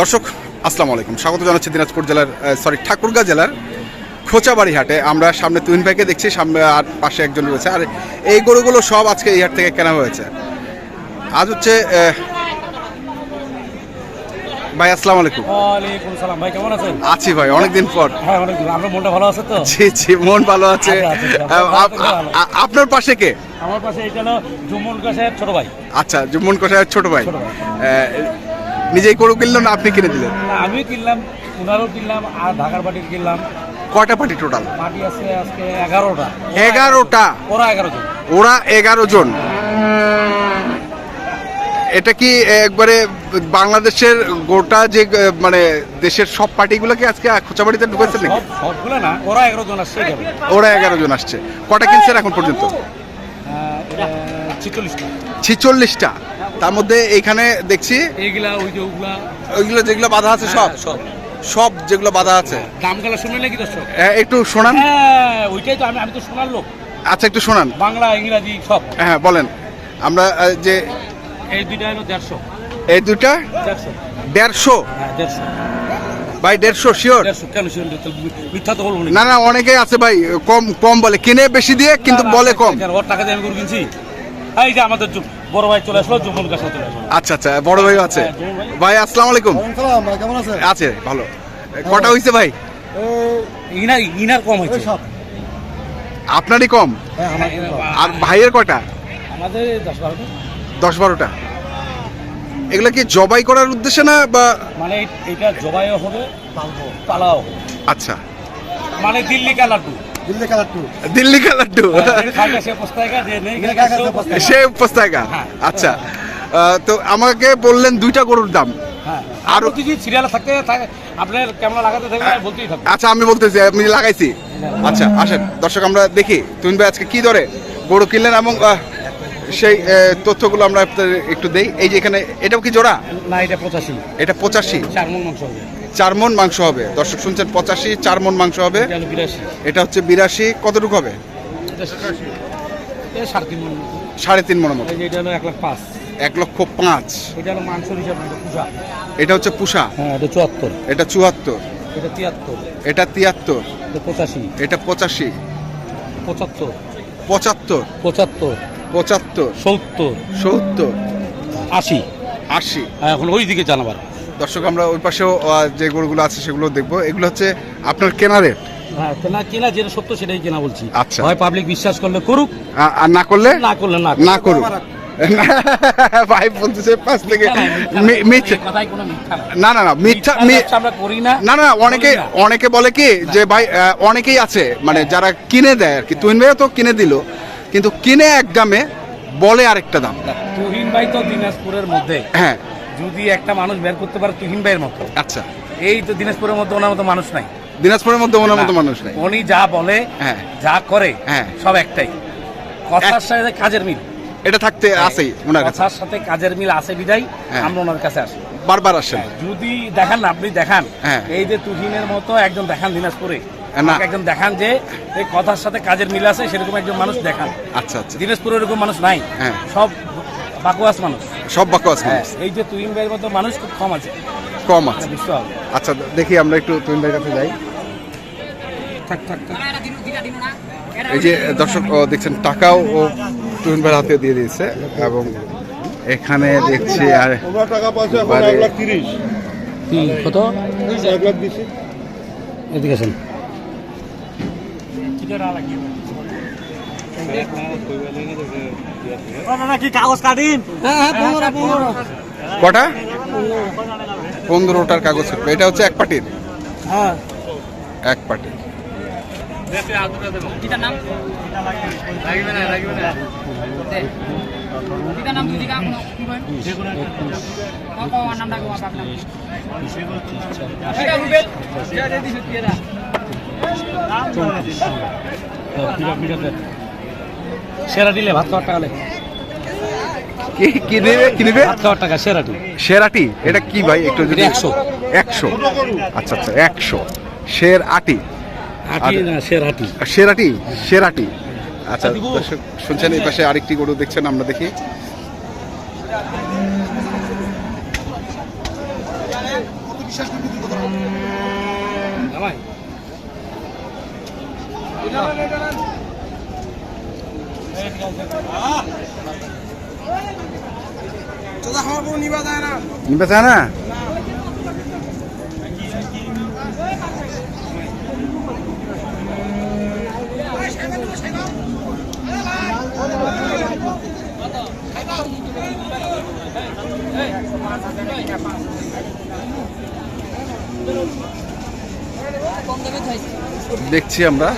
দর্শক আসসালামু আলাইকুম। স্বাগত জানাচ্ছি দিনাজপুর জেলার সরি ঠাকুরগাঁ জেলার খোঁচাবাড়ি হাটে আমরা সামনে তুইন ভাইকে দেখছি সামনে আর পাশে একজন রয়েছে। আর এই গরুগুলো সব আজকে এই হাট থেকে কেনা হয়েছে। আজ হচ্ছে ভাই আসসালামু আলাইকুম। ওয়ালাইকুম সালাম। ভাই কেমন আছেন? আছি ভাই অনেকদিন পর। হ্যাঁ অনেক দিন আপনার মনটা ভালো আছে তো? জি জি মন ভালো আছে। আচ্ছা, আচ্ছা, আহ, আপ- আ- আ- আপনার পাশে কে? আমার পাশে এটা হলো জুমন কাশের ছোট ভাই। আচ্ছা জুম্মন কোষায়ের ছোট ভাই। নিজেই গরু কিনলেন না আপনি কিনে দিলেন? না, আমিও কিনলাম ওনারও কিনলাম আর ঢাকার পাটির কিনলাম। কয়টা পার্টি টোটাল পার্টি আছে আজকে এগারোটা। এগারোটা? ওরা এগারো জন। ওরা এগারো জন। এটা কি একবারে বাংলাদেশের গোটা যে মানে দেশের সব পার্টিগুলোকে আজকে খোঁচাবাড়িতে ঢুকেছে নাকি? সবগুলো না ওরা এগারো জন আসছে ওরা এগারো জন আসছে। কটা কিনছেন এখন পর্যন্ত? ছিচল্লিশটা। ছিচল্লিশটা। তার মধ্যে এইখানে দেখছি এইগুলা ওই যে ওগুলা। ওইগুলো যেগুলো বাধা আছে সব? হ্যাঁ, সব। সব যেগুলো বাধা আছে? দামগুলা শুনলে নাকি দর্শক? হ্যাঁ, একটু শোনান। হ্যাঁ ওইটাই তো আমি আমি তো শোনার লোক। আচ্ছা একটু শোনান। বাংলা ইংরাজি সব। হ্যাঁ বলেন। আমরা যে এই দুইটা হলো দেড়শো। এই দুইটা দেড়শো। দেড়শো? হ্যাঁ ভাই দেড়শো শিওর দেড়শো মিথ্যা তো বলব না না অনেকে আছে ভাই কম কম বলে। কিনে বেশি দিয়ে কিন্তু বলে কম। টাকা দিয়ে আমি কিনছি? এই যে আমাদের জু- বড় ভাই চলে আসলো জুমন কাছে চলে আসলো। আচ্ছা আচ্ছা বড় ভাই আছে। হ্যাঁ, ভাই। আসসালামু আলাইকুম। সালাম ভাই কেমন আছেন? আছে ভালো। কটা হইছে ভাই? ইনার ইনার কম হয়েছে সব আপনারই কম? হ্যাঁ আর ভাইয়ের কটা? আমাদের দশ বারোটা। দশ বারোটা। এগুলো কি জবাই করার উদ্দেশ্যে না বা মানে এইটা জবাইও হবে পালাও আচ্ছা। মানে দিল্লি কালারটু দিল্লি টু দিল্লি কালারটু খাইটা সে পোস্তায়গা হ্যাঁ। আচ্ছা। তো আমাকে বললেন দুইটা গরুর দাম। হ্যাঁ। আরো- কিছু সিরিয়াল থাকতে আপনার ক্যামেরা লাগাতে থাকলে বলতেই থাকবে আচ্ছা আমি বলতেছি আমি লাগাইছি। আচ্ছা আসেন। দর্শক আমরা দেখি। তুমি ভাই আজকে কি ধরে গরু কিনলেন এবং সেই তথ্যগুলো আমরা একটু দেই। এই যে এখানে এটাও কি জোড়া? না এটা পঁচাশি। এটা পঁচাশি। চার মন মাংস চার মন মাংস হবে। দর্শক শুনছেন পঁচাশি চার মন মাংস হবে। এটা হচ্ছে বিরাশি। কতটুকু হবে? সাড়ে তিন মন। মতো। মনের মতো। এক লক্ষ পাঁচ। এটা হচ্ছে পুষা। হ্যাঁ চুয়াত্তর। এটা চুয়াত্তর। এটা তিয়াত্তর। এটা তিয়াত্তর। পঁচাশি। এটা পঁচাশি। পঁচাত্তর। পঁচাত্তর। পঁচাত্তর। পঁচাত্তর। সত্তর। সত্তর। আশি। আশি। হ্যাঁ, এখন ওই দিকে জানাবার। দর্শক আমরা ওই পাশেও যে গরুগুলো আছে সেগুলো দেখব। এগুলো হচ্ছে আপনার কেনা রেট হ্যাঁ কেনা কেনা যেটা সত্য সেটাই কেনা বলছি। আচ্ছা। হয় পাবলিক বিশ্বাস করলে করুক। আর না করলে? না করলে না না করুক। ভাই বলতেছে পাঁচ থেকে না না না না মিথ্যা না না না অনেকে অনেকে বলে কি যে ভাই অনেকেই আছে মানে যারা কিনে দেয় আর কি। তুহিন ভাইও তো কিনে দিল কিন্তু কিনে এক দামে বলে আরেকটা দাম। তুহিন ভাই তো দিনাজপুরের মধ্যে। হ্যাঁ। যদি একটা মানুষ বের করতে পারে তুহিন ভাইয়ের মতো। আচ্ছা। এই তো দিনাজপুরের মধ্যে ওনার মতো মানুষ নাই। দিনাজপুরের মধ্যে ওনার মতো মানুষ নাই। উনি যা বলে হ্যাঁ। যা করে হ্যাঁ। সব একটাই। কথার সাথে কাজের মিল। এটা থাকতে আছেই ওনার কাছে। কথার সাথে কাজের মিল আছে বিদায় হ্যাঁ। আমরা ওনার কাছে আসি। বারবার আসেন। যদি দেখান না আপনি দেখান। হ্যাঁ। এই যে তুহিনের মতো একজন দেখান দিনাজপুরে একজন দেখান যে এই কথার সাথে কাজের মিল আছে সেরকম একজন মানুষ দেখান। আচ্ছা আচ্ছা। দিনাজপুরে এরকম মানুষ নাই। হ্যাঁ। সব বাকুয়াস মানুষ। সব বাক্য আছে হ্যাঁ এই যে তুহিন ভাইয়ের মতো মানুষ খুব কম আছে। কম আছে। এটা আচ্ছা দেখি আমরা একটু তুহিন ভাইয়ের কাছে যাই। থাক থাক এই যে দর্শক দেখছেন টাকাও ও তুহিন ভাইয়ের হাতে দিয়ে দিয়েছে এবং এখানে দেখছি আর তোমরা টাকা পয়সা কত? এক লাখ দিছি এদিকে আসেন কি কাগজ কাটিন হ্যাঁ হ্যাঁ পনেরো কটা? পনেরোটার কাগজ কাটবে। এটা হচ্ছে এক পার্টির হ্যাঁ। এক পার্টির সেরা দিলে ভাত খাওয়ার টাকা লেগে কি কি নেবে কি নেবে ভাত খাওয়ার টাকা সেরাটি? এটা কি ভাই? একটু যদি 100 একশো। আচ্ছা আচ্ছা একশো। শের আটি। হাটি না সেরাটি? শেরাটি শেরাটি আচ্ছা শুনছেন এই পাশে আরেকটি গরু দেখছেন আমরা দেখি। নিবে চায় না? দেখছি আমরা।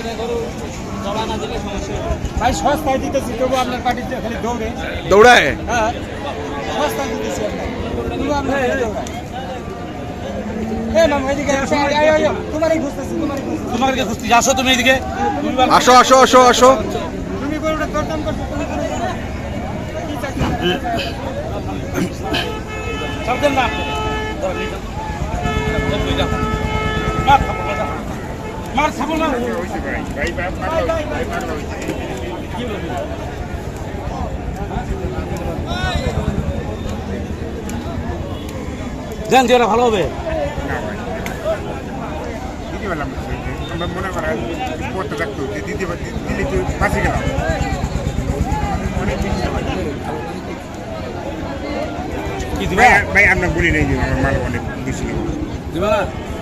ভাই সস্তায় দিতেছি তবু আপনার পার্টিতে খালি দৌড়ে। দৌড়ায়? হ্যাঁ সস্তায় দিতেছি আপনার আসো, আয়, আয়, আয়, তোমারই খুঁজতেছি তোমারই খুঁজতেছি। তোমার কাছে খুঁজছি আসো তুমি এদিকে। আসো আসো আসো আসো। তুমি না। মার খাব না? দেন ওরা ভালো হবে। আমরা মনে করেন পড়তে থাকতো যে দিদি দিদি ফাঁসি গেলাম অনেক ভাই আপনার বলি নেই আমার মাল অনেক বেশি দিবা না?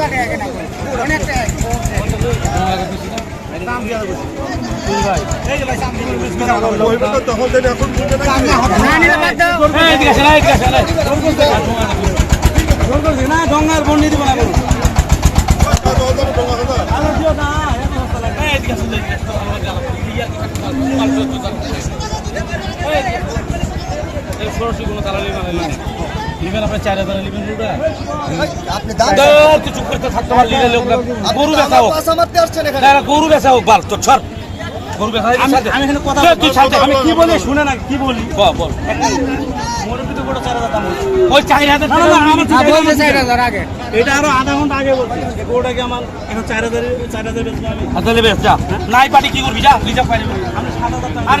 টাকা। এই, এদিকে আসেন। এই, সরাসরি কোনো দালালি মালালি নেই। নিবেন আপনার চার হাজার নিবেন ওটা? চুপ করতে থাকতে পারলি। গরু বেচা হোক। গরু বেচা হোক, বাল, তোর ছাড়। গরু বেচা আমি এখানে কথা তুই- কি বলি? শুনে না কি বলি? বল, চার হাজার ওই চার। এটা আরও আধা ঘণ্টা আগে বলছি। এই গরুটাকে আমার এখন চার হাজার চার হাজার বেচবো আমি? আর তাহলে যা। নাই পাটি কি করবি যা রিজার্ভ আর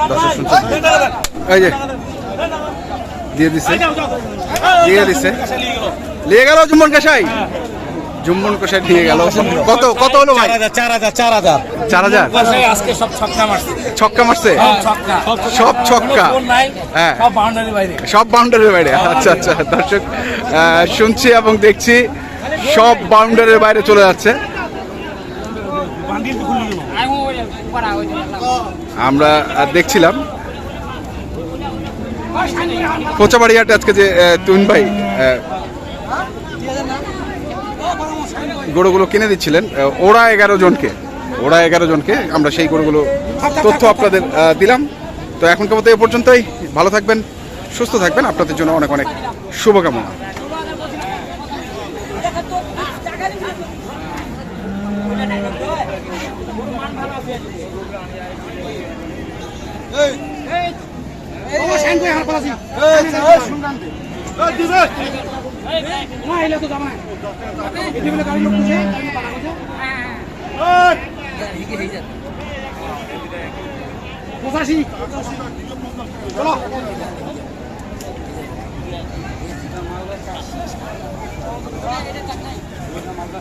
এই। এই যে দিয়ে দিছে। দিয়ে দিছে। নিয়ে গেলো। জুম্মন কষাই জুম্মন কষাই নিয়ে গেল কত কত হলো ভাই চার হাজার, চার হাজার, চার হাজার। আজকে সব ছক্কা মারছে ছক্কা মারছে সব ছক্কা। হ্যাঁ। সব বাউন্ডারির বাইরে আচ্ছা আচ্ছা দর্শক আহ, শুনছি এবং দেখছি সব বাউন্ডারির বাইরে চলে যাচ্ছে আমরা দেখছিলাম। কোচাবাড়ি হাটে আজকে যে তুহিন ভাই গরুগুলো কিনে দিচ্ছিলেন ওরা এগারো জনকে, ওরা এগারো জনকে আমরা সেই গরুগুলো তথ্য আপনাদের দিলাম। তো এখনকার মতো এ পর্যন্তই। ভালো থাকবেন, সুস্থ থাকবেন। আপনাদের জন্য অনেক অনেক শুভকামনা। পঁচাশি। চলো। মালদা